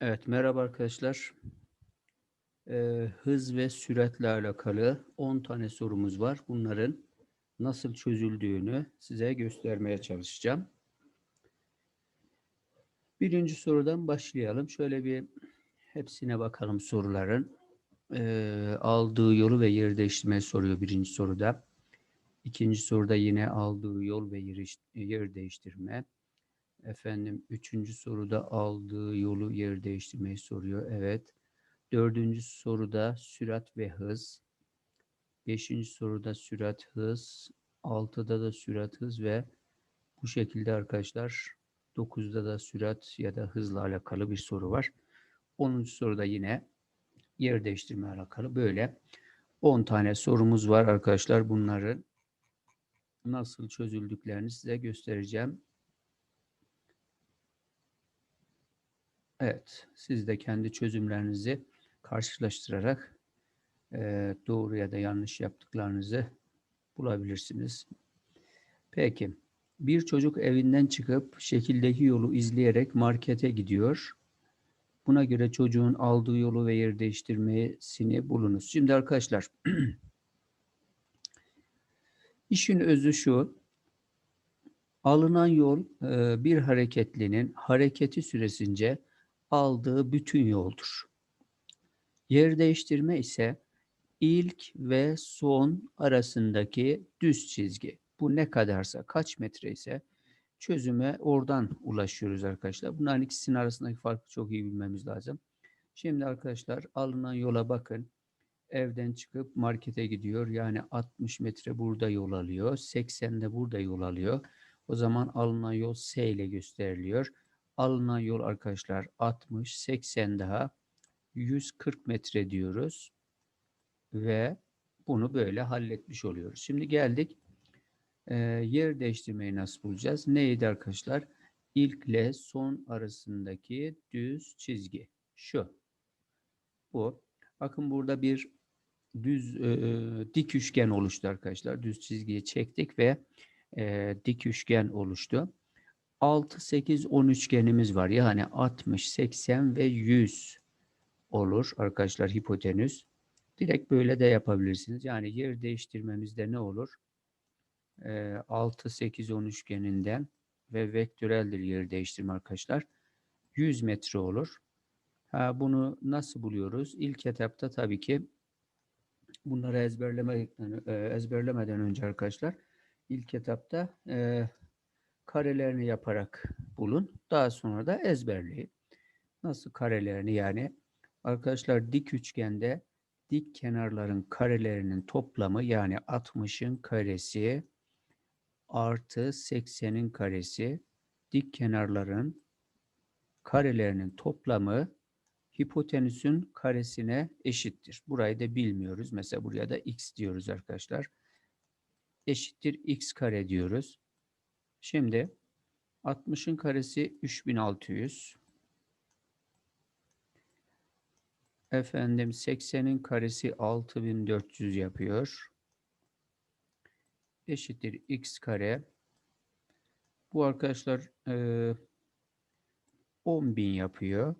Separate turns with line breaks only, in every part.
Evet, merhaba arkadaşlar. Ee, hız ve süratle alakalı 10 tane sorumuz var. Bunların nasıl çözüldüğünü size göstermeye çalışacağım. Birinci sorudan başlayalım. Şöyle bir hepsine bakalım soruların. Ee, aldığı yolu ve yeri değiştirmeyi soruyor birinci soruda. İkinci soruda yine aldığı yol ve yer, değiştirme. Efendim üçüncü soruda aldığı yolu yer değiştirmeyi soruyor. Evet. Dördüncü soruda sürat ve hız. Beşinci soruda sürat hız. Altıda da sürat hız ve bu şekilde arkadaşlar dokuzda da sürat ya da hızla alakalı bir soru var. Onuncu soruda yine yer değiştirme alakalı böyle 10 tane sorumuz var arkadaşlar. Bunları nasıl çözüldüklerini size göstereceğim. Evet, siz de kendi çözümlerinizi karşılaştırarak e, doğru ya da yanlış yaptıklarınızı bulabilirsiniz. Peki, bir çocuk evinden çıkıp şekildeki yolu izleyerek markete gidiyor. Buna göre çocuğun aldığı yolu ve yer değiştirmesini bulunuz. Şimdi arkadaşlar, işin özü şu, alınan yol e, bir hareketlinin hareketi süresince aldığı bütün yoldur. Yer değiştirme ise ilk ve son arasındaki düz çizgi. Bu ne kadarsa, kaç metre ise çözüme oradan ulaşıyoruz arkadaşlar. Bunların ikisinin arasındaki farkı çok iyi bilmemiz lazım. Şimdi arkadaşlar alınan yola bakın. Evden çıkıp markete gidiyor. Yani 60 metre burada yol alıyor. 80 de burada yol alıyor. O zaman alınan yol S ile gösteriliyor. Alınan yol arkadaşlar 60, 80 daha 140 metre diyoruz. Ve bunu böyle halletmiş oluyoruz. Şimdi geldik. E, yer değiştirmeyi nasıl bulacağız? Neydi arkadaşlar? İlkle son arasındaki düz çizgi. Şu. Bu. Bakın burada bir düz e, dik üçgen oluştu arkadaşlar. Düz çizgiyi çektik ve e, dik üçgen oluştu. 6, 8, 10 üçgenimiz var. Yani 60, 80 ve 100 olur arkadaşlar hipotenüs. Direkt böyle de yapabilirsiniz. Yani yer değiştirmemizde ne olur? E, 6, 8, 10 üçgeninden ve vektöreldir yer değiştirme arkadaşlar. 100 metre olur. Ha, bunu nasıl buluyoruz? İlk etapta tabii ki bunları ezberleme, e, ezberlemeden önce arkadaşlar ilk etapta e, karelerini yaparak bulun. Daha sonra da ezberleyin. Nasıl karelerini yani? Arkadaşlar dik üçgende dik kenarların karelerinin toplamı yani 60'ın karesi artı 80'in karesi dik kenarların karelerinin toplamı hipotenüsün karesine eşittir. Burayı da bilmiyoruz. Mesela buraya da x diyoruz arkadaşlar. Eşittir x kare diyoruz. Şimdi 60'ın karesi 3600. Efendim 80'in karesi 6400 yapıyor. Eşittir x kare. Bu arkadaşlar e, 10.000 yapıyor.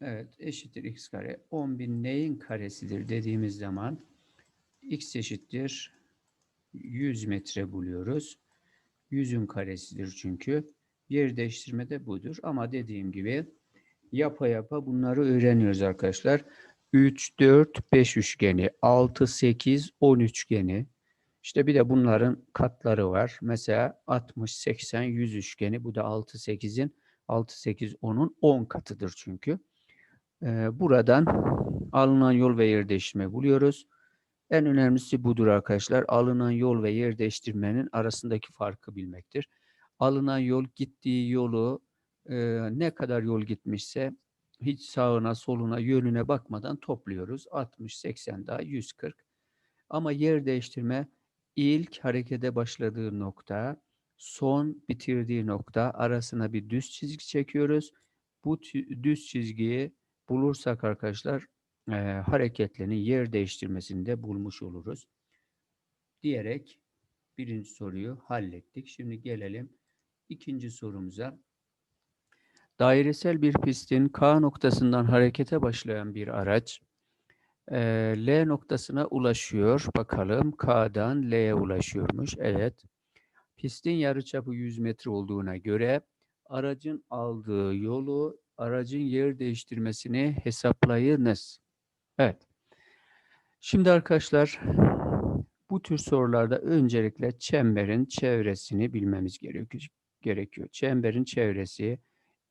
Evet eşittir x kare. 10.000 neyin karesidir dediğimiz zaman x eşittir 100 metre buluyoruz. 100'ün karesidir çünkü. Yer değiştirme de budur. Ama dediğim gibi yapa yapa bunları öğreniyoruz arkadaşlar. 3, 4, 5 üçgeni, 6, 8, 10 üçgeni. İşte bir de bunların katları var. Mesela 60, 80, 100 üçgeni. Bu da 6, 8'in 6, 8, 10'un 10 katıdır çünkü. Ee, buradan alınan yol ve yer değiştirme buluyoruz. En önemlisi budur arkadaşlar. Alınan yol ve yer değiştirmenin arasındaki farkı bilmektir. Alınan yol gittiği yolu e, ne kadar yol gitmişse hiç sağına soluna yönüne bakmadan topluyoruz. 60, 80 daha 140. Ama yer değiştirme ilk harekete başladığı nokta, son bitirdiği nokta arasına bir düz çizgi çekiyoruz. Bu düz çizgiyi bulursak arkadaşlar e, hareketlerin yer değiştirmesini de bulmuş oluruz. Diyerek birinci soruyu hallettik. Şimdi gelelim ikinci sorumuza. Dairesel bir pistin K noktasından harekete başlayan bir araç eee, L noktasına ulaşıyor. Bakalım K'dan L'ye ulaşıyormuş. Evet. Pistin yarıçapı 100 metre olduğuna göre aracın aldığı yolu, aracın yer değiştirmesini hesaplayınız. Evet. Şimdi arkadaşlar bu tür sorularda öncelikle çemberin çevresini bilmemiz gerekiyor. Çemberin çevresi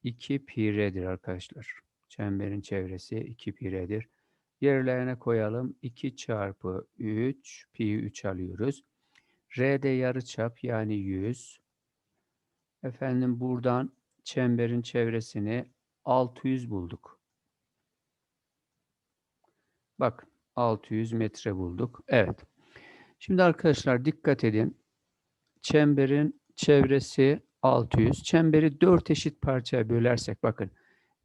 2 pi r'dir arkadaşlar. Çemberin çevresi 2 pi r'dir. Yerlerine koyalım. 2 çarpı 3 pi 3 alıyoruz. R'de yarıçap yani 100. Efendim buradan çemberin çevresini 600 bulduk. Bak 600 metre bulduk. Evet. Şimdi arkadaşlar dikkat edin. Çemberin çevresi 600. Çemberi 4 eşit parçaya bölersek bakın.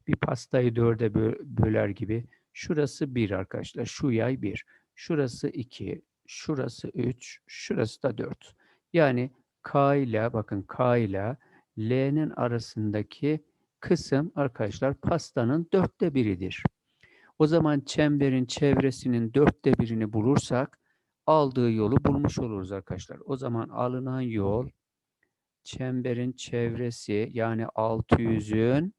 Bir pastayı 4'e böler gibi. Şurası 1 arkadaşlar. Şu yay 1. Şurası 2. Şurası 3. Şurası da 4. Yani K ile bakın K ile L'nin arasındaki kısım arkadaşlar pastanın dörtte biridir. O zaman çemberin çevresinin dörtte birini bulursak aldığı yolu bulmuş oluruz arkadaşlar. O zaman alınan yol çemberin çevresi yani 600'ün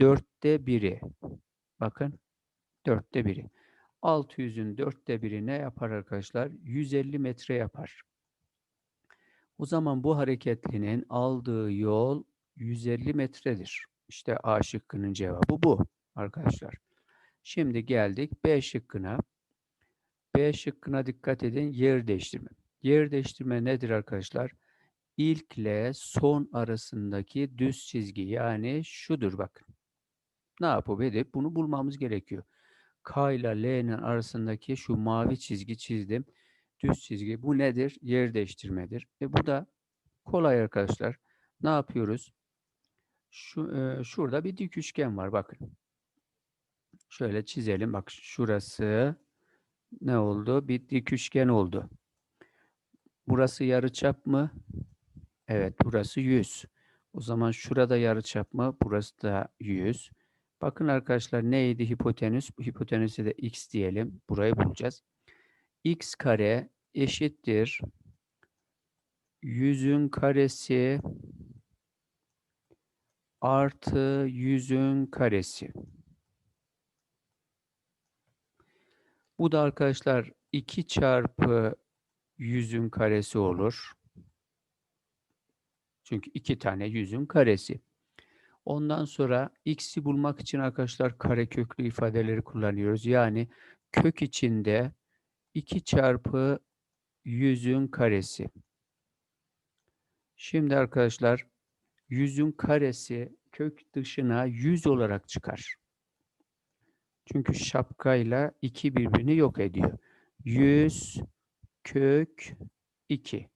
dörtte biri. Bakın dörtte biri. 600'ün dörtte biri ne yapar arkadaşlar? 150 metre yapar. O zaman bu hareketlinin aldığı yol 150 metredir. İşte A şıkkının cevabı bu arkadaşlar. Şimdi geldik B şıkkına. B şıkkına dikkat edin. Yer değiştirme. Yer değiştirme nedir arkadaşlar? İlkle son arasındaki düz çizgi yani şudur bakın. Ne yapıp edip bunu bulmamız gerekiyor. K ile L'nin arasındaki şu mavi çizgi çizdim. Düz çizgi. Bu nedir? Yer değiştirmedir. Ve bu da kolay arkadaşlar. Ne yapıyoruz? Şu, e, şurada bir dik üçgen var bakın. Şöyle çizelim. Bak şurası ne oldu? Bir dik üçgen oldu. Burası yarıçap mı? Evet, burası 100. O zaman şurada yarıçap mı? Burası da 100. Bakın arkadaşlar neydi hipotenüs? Hipotenüse de x diyelim. Burayı bulacağız. x kare eşittir 100'ün karesi artı 100'ün karesi. Bu da arkadaşlar 2 çarpı 100'ün karesi olur. Çünkü iki tane 100'ün karesi. Ondan sonra x'i bulmak için arkadaşlar kareköklü ifadeleri kullanıyoruz. Yani kök içinde 2 çarpı 100'ün karesi. Şimdi arkadaşlar 100'ün karesi kök dışına 100 olarak çıkar. Çünkü şapkayla 2 birbirini yok ediyor. 100 kök 2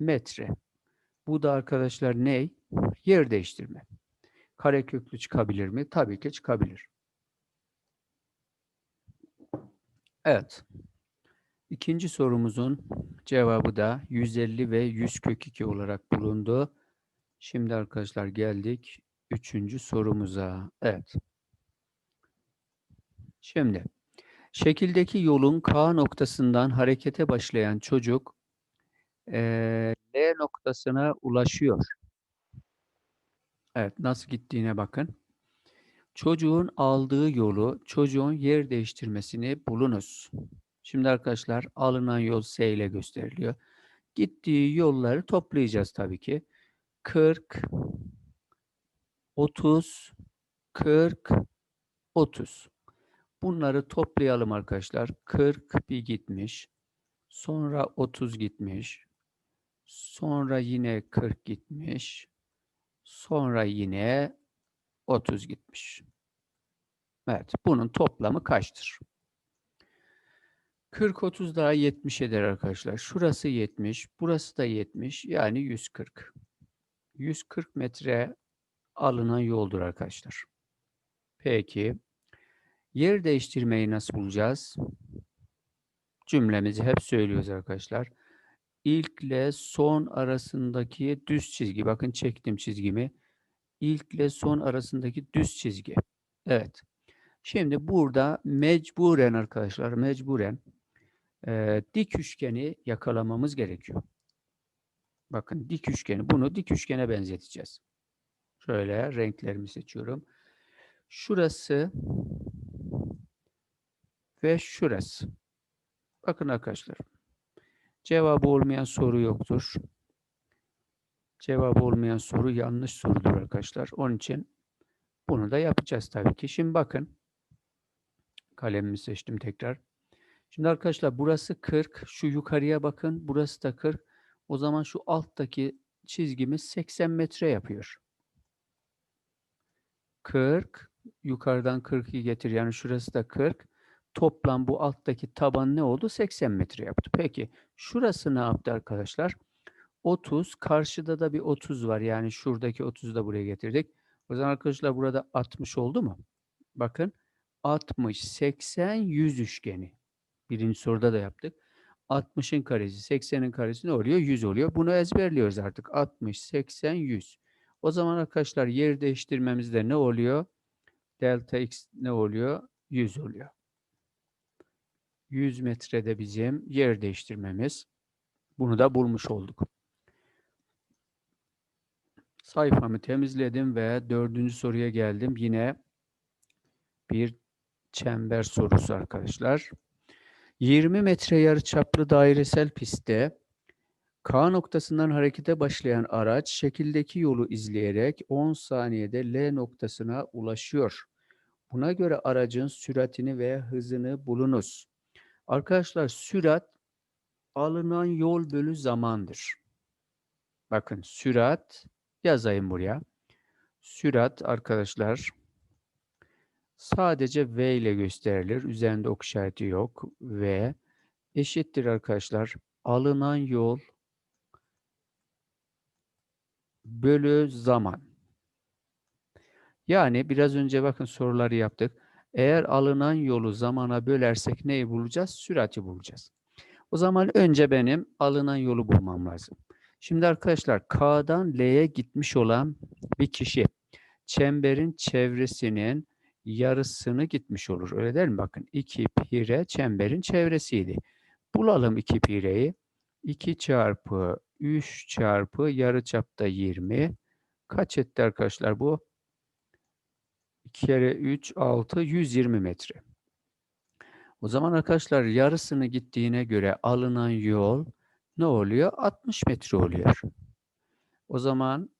metre. Bu da arkadaşlar ne? Yer değiştirme. Kareköklü çıkabilir mi? Tabii ki çıkabilir. Evet. İkinci sorumuzun cevabı da 150 ve 100 kök 2 olarak bulundu. Şimdi arkadaşlar geldik üçüncü sorumuza. Evet. Şimdi şekildeki yolun K noktasından harekete başlayan çocuk e, L noktasına ulaşıyor. Evet nasıl gittiğine bakın. Çocuğun aldığı yolu, çocuğun yer değiştirmesini bulunuz. Şimdi arkadaşlar alınan yol S ile gösteriliyor. Gittiği yolları toplayacağız tabii ki. 40, 30, 40, 30. Bunları toplayalım arkadaşlar. 40 bir gitmiş. Sonra 30 gitmiş. Sonra yine 40 gitmiş. Sonra yine 30 gitmiş. Evet. Bunun toplamı kaçtır? 40 30 daha 70 eder arkadaşlar. Şurası 70, burası da 70. Yani 140. 140 metre alınan yoldur arkadaşlar. Peki yer değiştirmeyi nasıl bulacağız? Cümlemizi hep söylüyoruz arkadaşlar. ilkle son arasındaki düz çizgi. Bakın çektim çizgimi. İlkle son arasındaki düz çizgi. Evet. Şimdi burada mecburen arkadaşlar, mecburen e, dik üçgeni yakalamamız gerekiyor. Bakın dik üçgeni, bunu dik üçgene benzeteceğiz. Şöyle renklerimi seçiyorum. Şurası ve şurası. Bakın arkadaşlar. Cevabı olmayan soru yoktur. Cevabı olmayan soru yanlış sorudur arkadaşlar. Onun için bunu da yapacağız tabii ki. Şimdi bakın. Kalemimi seçtim tekrar. Şimdi arkadaşlar burası 40. Şu yukarıya bakın. Burası da 40. O zaman şu alttaki çizgimiz 80 metre yapıyor. 40. Yukarıdan 40'ı getir. Yani şurası da 40. Toplam bu alttaki taban ne oldu? 80 metre yaptı. Peki şurası ne yaptı arkadaşlar? 30. Karşıda da bir 30 var. Yani şuradaki 30'u da buraya getirdik. O zaman arkadaşlar burada 60 oldu mu? Bakın 60, 80, 100 üçgeni. Birinci soruda da yaptık. 60'ın karesi, 80'in karesi ne oluyor? 100 oluyor. Bunu ezberliyoruz artık. 60, 80, 100. O zaman arkadaşlar yer değiştirmemizde ne oluyor? Delta x ne oluyor? 100 oluyor. 100 metrede bizim yer değiştirmemiz. Bunu da bulmuş olduk. Sayfamı temizledim ve dördüncü soruya geldim. Yine bir çember sorusu arkadaşlar. 20 metre yarıçaplı dairesel pistte K noktasından harekete başlayan araç şekildeki yolu izleyerek 10 saniyede L noktasına ulaşıyor. Buna göre aracın süratini ve hızını bulunuz. Arkadaşlar sürat alınan yol bölü zamandır. Bakın sürat yazayım buraya. Sürat arkadaşlar sadece V ile gösterilir. Üzerinde ok işareti yok. V eşittir arkadaşlar. Alınan yol bölü zaman. Yani biraz önce bakın soruları yaptık. Eğer alınan yolu zamana bölersek neyi bulacağız? Sürati bulacağız. O zaman önce benim alınan yolu bulmam lazım. Şimdi arkadaşlar K'dan L'ye gitmiş olan bir kişi çemberin çevresinin yarısını gitmiş olur. Öyle değil mi? Bakın 2 pire çemberin çevresiydi. Bulalım 2 pireyi. 2 çarpı 3 çarpı yarıçapta 20. Kaç etti arkadaşlar bu? 2 kere 3 6 120 metre. O zaman arkadaşlar yarısını gittiğine göre alınan yol ne oluyor? 60 metre oluyor. O zaman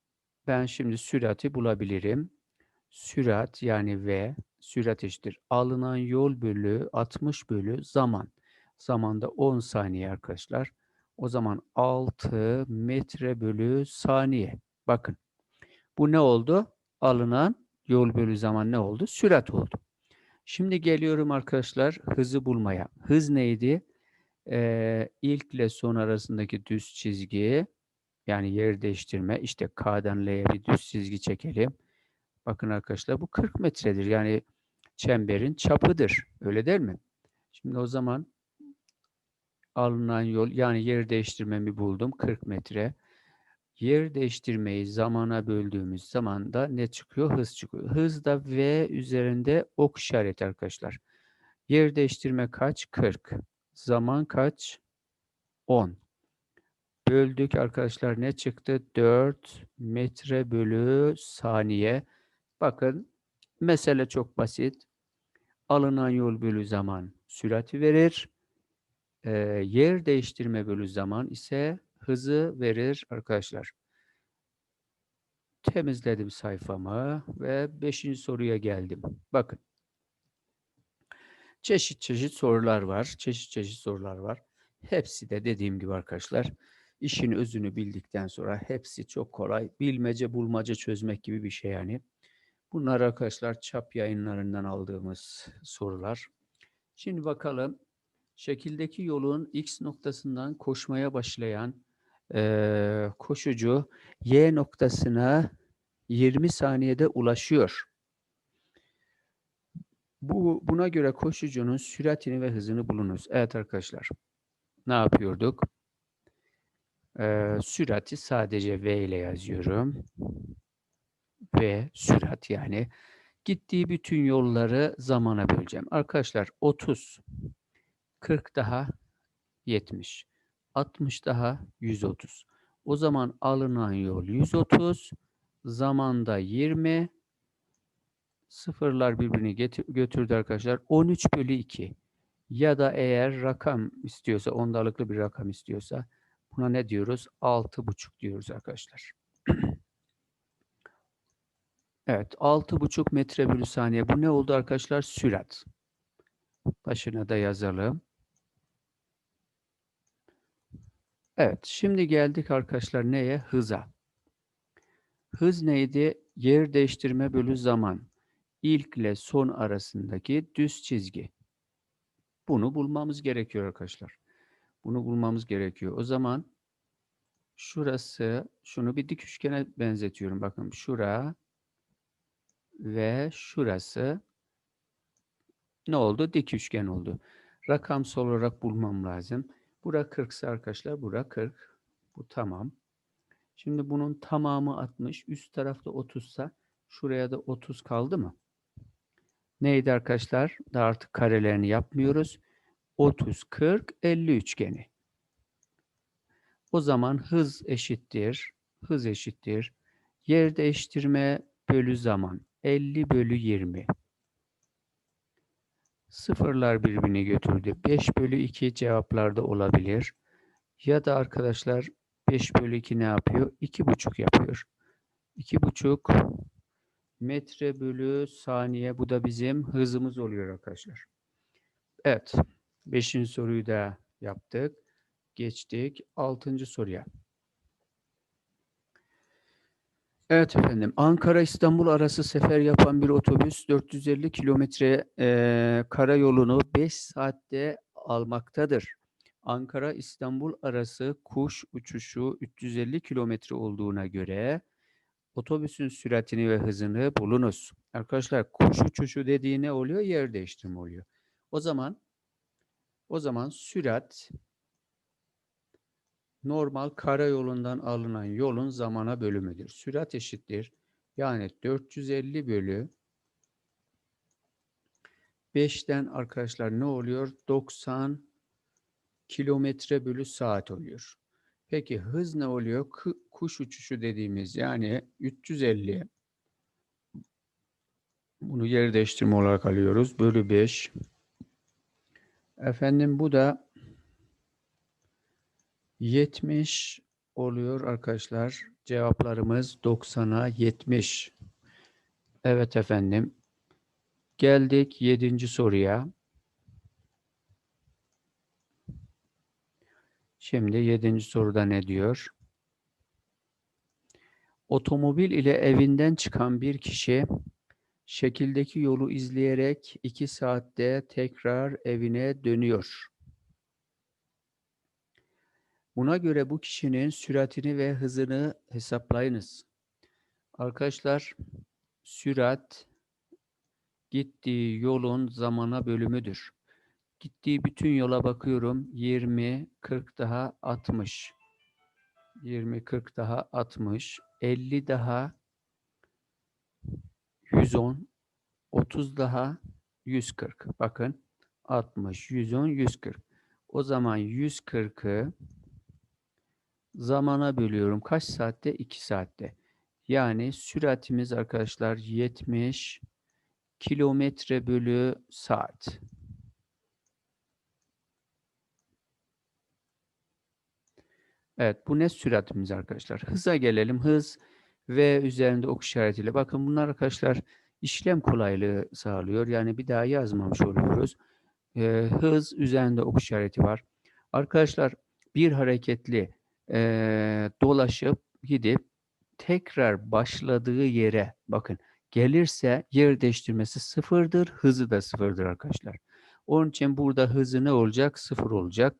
ben şimdi sürati bulabilirim. Sürat yani V sürat eşittir. Alınan yol bölü 60 bölü zaman. Zamanda 10 saniye arkadaşlar. O zaman 6 metre bölü saniye. Bakın. Bu ne oldu? Alınan yol bölü zaman ne oldu? Sürat oldu. Şimdi geliyorum arkadaşlar hızı bulmaya. Hız neydi? Ee, ilk ile son arasındaki düz çizgi yani yer değiştirme. İşte K'dan L'ye bir düz çizgi çekelim. Bakın arkadaşlar bu 40 metredir. Yani çemberin çapıdır. Öyle değil mi? Şimdi o zaman alınan yol yani yer değiştirmemi buldum 40 metre. Yer değiştirmeyi zamana böldüğümüz zaman da ne çıkıyor? Hız çıkıyor. Hız da V üzerinde ok işareti arkadaşlar. Yer değiştirme kaç? 40. Zaman kaç? 10. Böldük arkadaşlar ne çıktı? 4 metre bölü saniye. Bakın mesele çok basit. Alınan yol bölü zaman sürati verir. Ee, yer değiştirme bölü zaman ise hızı verir arkadaşlar. Temizledim sayfamı ve 5. soruya geldim. Bakın. Çeşit çeşit sorular var. Çeşit çeşit sorular var. Hepsi de dediğim gibi arkadaşlar işin özünü bildikten sonra hepsi çok kolay. Bilmece bulmaca çözmek gibi bir şey yani. Bunlar arkadaşlar çap yayınlarından aldığımız sorular. Şimdi bakalım şekildeki yolun x noktasından koşmaya başlayan e, koşucu y noktasına 20 saniyede ulaşıyor. Bu buna göre koşucunun süratini ve hızını bulunuz. Evet arkadaşlar. Ne yapıyorduk? Eee, sürati sadece V ile yazıyorum. V sürat yani. Gittiği bütün yolları zamana böleceğim. Arkadaşlar 30, 40 daha 70, 60 daha 130. O zaman alınan yol 130, zamanda 20, sıfırlar birbirini götürdü arkadaşlar. 13 bölü 2 ya da eğer rakam istiyorsa, ondalıklı bir rakam istiyorsa buna ne diyoruz? 6,5 diyoruz arkadaşlar. Evet, 6,5 metre bölü saniye. Bu ne oldu arkadaşlar? Sürat. Başına da yazalım. Evet, şimdi geldik arkadaşlar neye? Hıza. Hız neydi? Yer değiştirme bölü zaman. İlk ile son arasındaki düz çizgi. Bunu bulmamız gerekiyor arkadaşlar. Bunu bulmamız gerekiyor. O zaman şurası, şunu bir dik üçgene benzetiyorum. Bakın şura ve şurası ne oldu? Dik üçgen oldu. Rakamsal olarak bulmam lazım. Bura 40 ise arkadaşlar bura 40. Bu tamam. Şimdi bunun tamamı 60. Üst tarafta 30 ise şuraya da 30 kaldı mı? Neydi arkadaşlar? Daha artık karelerini yapmıyoruz. 30, 40, 50 üçgeni. O zaman hız eşittir. Hız eşittir. Yer değiştirme bölü zaman. 50 bölü 20. Sıfırlar birbirini götürdü. 5 bölü 2 cevaplarda olabilir. Ya da arkadaşlar 5 bölü 2 ne yapıyor? 2,5 yapıyor. 2,5 metre bölü saniye. Bu da bizim hızımız oluyor arkadaşlar. Evet. Beşinci soruyu da yaptık. Geçtik. Altıncı soruya. Evet efendim. Ankara-İstanbul arası sefer yapan bir otobüs 450 kilometre eee, karayolunu 5 saatte almaktadır. Ankara-İstanbul arası kuş uçuşu 350 kilometre olduğuna göre otobüsün süratini ve hızını bulunuz. Arkadaşlar kuş uçuşu dediği ne oluyor? Yer değiştirme oluyor. O zaman o zaman sürat normal karayolundan alınan yolun zamana bölümüdür. Sürat eşittir. Yani 450 bölü 5'ten arkadaşlar ne oluyor? 90 kilometre bölü saat oluyor. Peki hız ne oluyor? Kuş uçuşu dediğimiz yani 350 bunu yer değiştirme olarak alıyoruz. Bölü 5 Efendim bu da 70 oluyor arkadaşlar. Cevaplarımız 90'a 70. Evet efendim. Geldik 7. soruya. Şimdi 7. soruda ne diyor? Otomobil ile evinden çıkan bir kişi şekildeki yolu izleyerek 2 saatte tekrar evine dönüyor. Buna göre bu kişinin süratini ve hızını hesaplayınız. Arkadaşlar sürat gittiği yolun zamana bölümüdür. Gittiği bütün yola bakıyorum. 20, 40 daha 60. 20, 40 daha 60. 50 daha 110. 30 daha 140. Bakın 60, 110, 140. O zaman 140'ı zamana bölüyorum. Kaç saatte? 2 saatte. Yani süratimiz arkadaşlar 70 kilometre bölü saat. Evet bu ne süratimiz arkadaşlar. Hıza gelelim. Hız ve üzerinde ok işaretiyle. Bakın bunlar arkadaşlar işlem kolaylığı sağlıyor. Yani bir daha yazmamış oluyoruz. Ee, hız üzerinde ok işareti var. Arkadaşlar bir hareketli eee, dolaşıp gidip tekrar başladığı yere bakın gelirse yer değiştirmesi sıfırdır, hızı da sıfırdır arkadaşlar. Onun için burada hızı ne olacak? Sıfır olacak.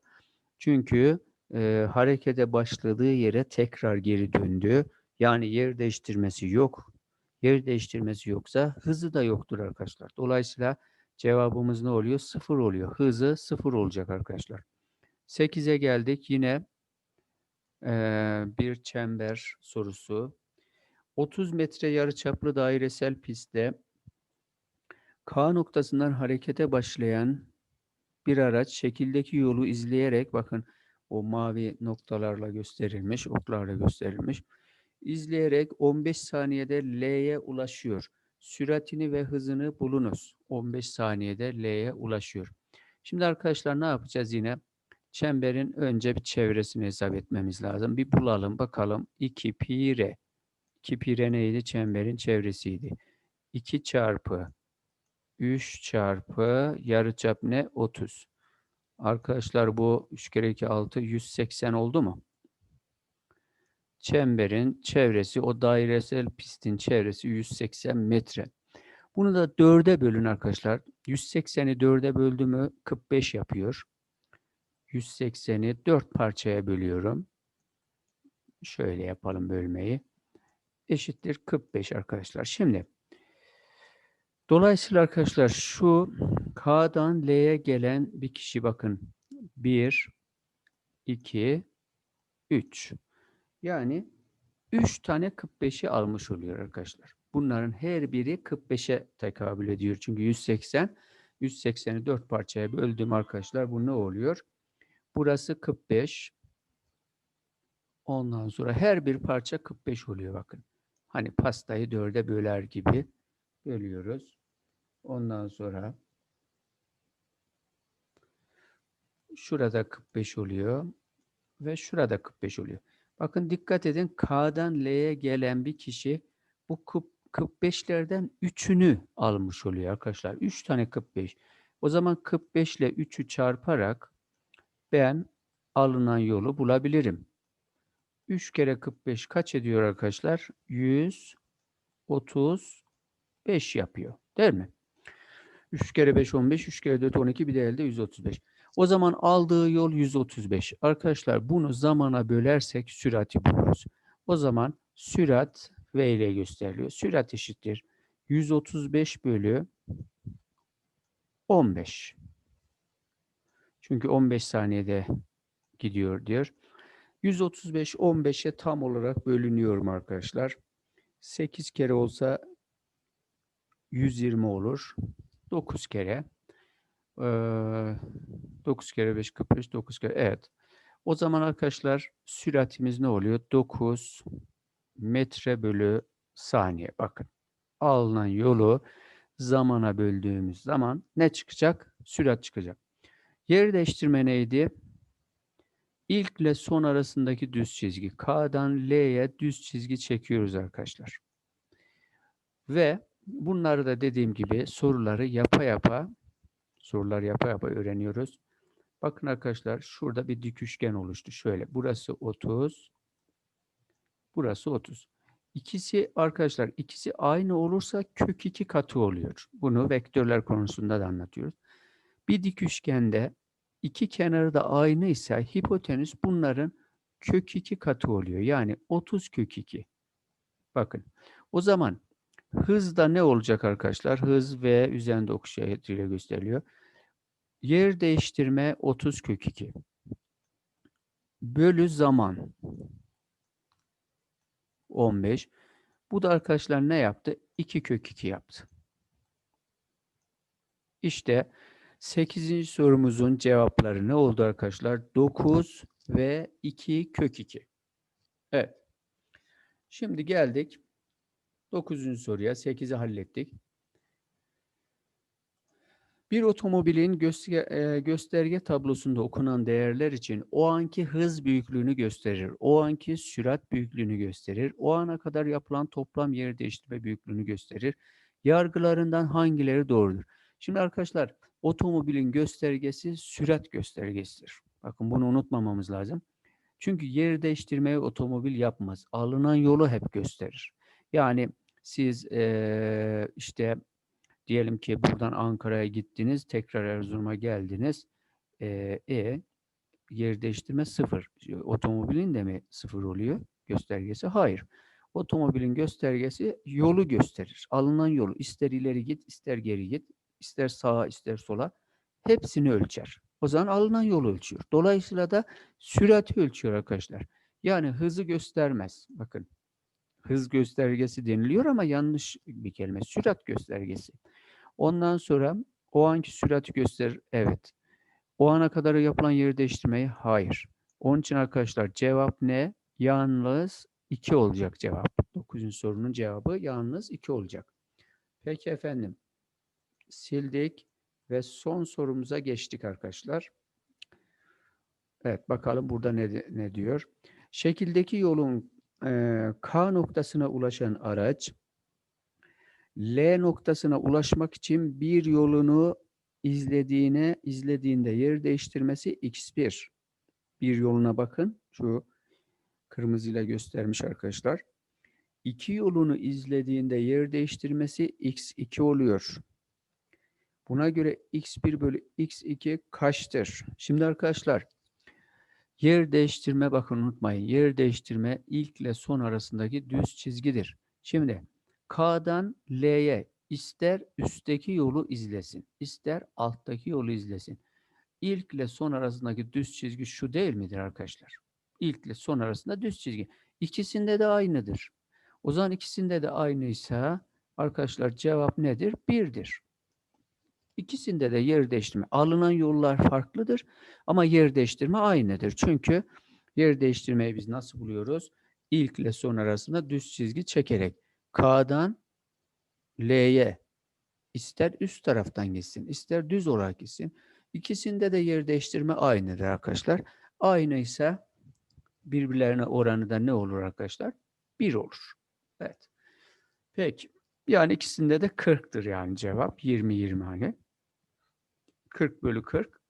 Çünkü eee, harekete başladığı yere tekrar geri döndü. Yani yer değiştirmesi yok. Yer değiştirmesi yoksa hızı da yoktur arkadaşlar. Dolayısıyla cevabımız ne oluyor? Sıfır oluyor. Hızı sıfır olacak arkadaşlar. 8'e geldik. Yine bir çember sorusu. 30 metre yarıçaplı dairesel pistte K noktasından harekete başlayan bir araç şekildeki yolu izleyerek bakın o mavi noktalarla gösterilmiş, oklarla gösterilmiş. İzleyerek 15 saniyede L'ye ulaşıyor. Süratini ve hızını bulunuz. 15 saniyede L'ye ulaşıyor. Şimdi arkadaşlar ne yapacağız yine? Çemberin önce bir çevresini hesap etmemiz lazım. Bir bulalım bakalım. 2 pi r. 2 pi r neydi? Çemberin çevresiydi. 2 çarpı 3 çarpı yarıçap ne? 30. Arkadaşlar bu 3 kere 2 6 180 oldu mu? Çemberin çevresi o dairesel pistin çevresi 180 metre. Bunu da 4'e bölün arkadaşlar. 180'i 4'e böldü mü 45 yapıyor. 180'i 4 parçaya bölüyorum. Şöyle yapalım bölmeyi. Eşittir 45 arkadaşlar. Şimdi Dolayısıyla arkadaşlar şu K'dan L'ye gelen bir kişi bakın 1, 2, 3. Yani 3 tane 45'i almış oluyor arkadaşlar. Bunların her biri 45'e tekabül ediyor. Çünkü 180, 180'i 4 parçaya böldüm arkadaşlar. Bu ne oluyor? Burası 45. Ondan sonra her bir parça 45 oluyor bakın. Hani pastayı dörde böler gibi bölüyoruz. Ondan sonra şurada 45 oluyor ve şurada 45 oluyor. Bakın dikkat edin K'dan L'ye gelen bir kişi bu 45'lerden 3'ünü almış oluyor arkadaşlar. 3 tane 45. O zaman 45 ile 3'ü çarparak ben alınan yolu bulabilirim. 3 kere 45 kaç ediyor arkadaşlar? 135 yapıyor. Değil mi? 3 kere 5 15, 3 kere 4 12 bir de elde 135. O zaman aldığı yol 135. Arkadaşlar bunu zamana bölersek sürati buluruz. O zaman sürat V ile gösteriliyor. Sürat eşittir 135 bölü 15. Çünkü 15 saniyede gidiyor diyor. 135 15'e tam olarak bölünüyorum arkadaşlar. 8 kere olsa 120 olur. 9 kere. Ee, 9 kere 5 45 9 kere evet. O zaman arkadaşlar süratimiz ne oluyor? 9 metre bölü saniye. Bakın alınan yolu zamana böldüğümüz zaman ne çıkacak? Sürat çıkacak. Yer değiştirme neydi? İlk ile son arasındaki düz çizgi. K'dan L'ye düz çizgi çekiyoruz arkadaşlar. Ve bunları da dediğim gibi soruları yapa yapa sorular yapa yapa öğreniyoruz. Bakın arkadaşlar şurada bir dik üçgen oluştu. Şöyle burası 30 burası 30. İkisi arkadaşlar ikisi aynı olursa kök 2 katı oluyor. Bunu vektörler konusunda da anlatıyoruz. Bir dik üçgende iki kenarı da aynı ise hipotenüs bunların kök 2 katı oluyor. Yani 30 kök 2. Bakın o zaman hızda ne olacak arkadaşlar? Hız v üzerinde ok işaretiyle gösteriliyor. Yer değiştirme 30 kök 2. Bölü zaman 15. Bu da arkadaşlar ne yaptı? 2 kök 2 yaptı. İşte 8. sorumuzun cevapları ne oldu arkadaşlar? 9 ve 2 kök 2. Evet. Şimdi geldik 9. soruya. 8'i hallettik. Bir otomobilin gösterge, e, gösterge tablosunda okunan değerler için o anki hız büyüklüğünü gösterir. O anki sürat büyüklüğünü gösterir. O ana kadar yapılan toplam yer değiştirme büyüklüğünü gösterir. Yargılarından hangileri doğrudur? Şimdi arkadaşlar otomobilin göstergesi sürat göstergesidir. Bakın bunu unutmamamız lazım. Çünkü yer değiştirmeyi otomobil yapmaz. Alınan yolu hep gösterir. Yani siz e, işte diyelim ki buradan Ankara'ya gittiniz, tekrar Erzurum'a geldiniz. E, e yer değiştirme sıfır. Otomobilin de mi sıfır oluyor göstergesi? Hayır. Otomobilin göstergesi yolu gösterir. Alınan yolu ister ileri git, ister geri git, ister sağa, ister sola hepsini ölçer. O zaman alınan yolu ölçüyor. Dolayısıyla da sürati ölçüyor arkadaşlar. Yani hızı göstermez. Bakın hız göstergesi deniliyor ama yanlış bir kelime. Sürat göstergesi. Ondan sonra o anki sürati gösterir. Evet. O ana kadar yapılan yer değiştirmeyi hayır. Onun için arkadaşlar cevap ne? Yalnız 2 olacak cevap. 9. sorunun cevabı yalnız 2 olacak. Peki efendim. Sildik ve son sorumuza geçtik arkadaşlar. Evet bakalım burada ne, ne diyor. Şekildeki yolun e, K noktasına ulaşan araç L noktasına ulaşmak için bir yolunu izlediğine izlediğinde yer değiştirmesi x1. Bir yoluna bakın. Şu kırmızıyla göstermiş arkadaşlar. İki yolunu izlediğinde yer değiştirmesi x2 oluyor. Buna göre x1 bölü x2 kaçtır? Şimdi arkadaşlar yer değiştirme bakın unutmayın. Yer değiştirme ilk ile son arasındaki düz çizgidir. Şimdi K'dan L'ye ister üstteki yolu izlesin, ister alttaki yolu izlesin. İlk ile son arasındaki düz çizgi şu değil midir arkadaşlar? İlk ile son arasında düz çizgi. İkisinde de aynıdır. O zaman ikisinde de aynıysa arkadaşlar cevap nedir? Birdir. İkisinde de yer değiştirme. Alınan yollar farklıdır ama yer değiştirme aynıdır. Çünkü yer değiştirmeyi biz nasıl buluyoruz? İlk ile son arasında düz çizgi çekerek. K'dan L'ye ister üst taraftan gitsin, ister düz olarak gitsin. İkisinde de yer değiştirme aynıdır arkadaşlar. Aynıysa birbirlerine oranı da ne olur arkadaşlar? 1 olur. Evet. Peki. Yani ikisinde de 40'tır yani cevap. 20-20 hani. 40 bölü 40.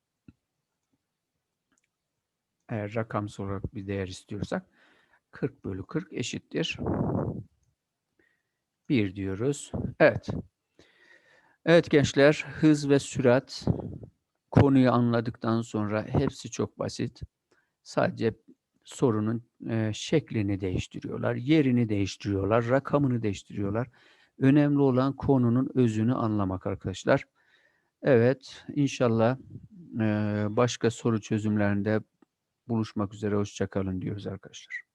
Eğer rakamsal olarak bir değer istiyorsak 40 bölü 40 eşittir. 1 diyoruz. Evet. Evet gençler hız ve sürat konuyu anladıktan sonra hepsi çok basit. Sadece sorunun e, şeklini değiştiriyorlar, yerini değiştiriyorlar, rakamını değiştiriyorlar. Önemli olan konunun özünü anlamak arkadaşlar. Evet, inşallah başka soru çözümlerinde buluşmak üzere. Hoşçakalın diyoruz arkadaşlar.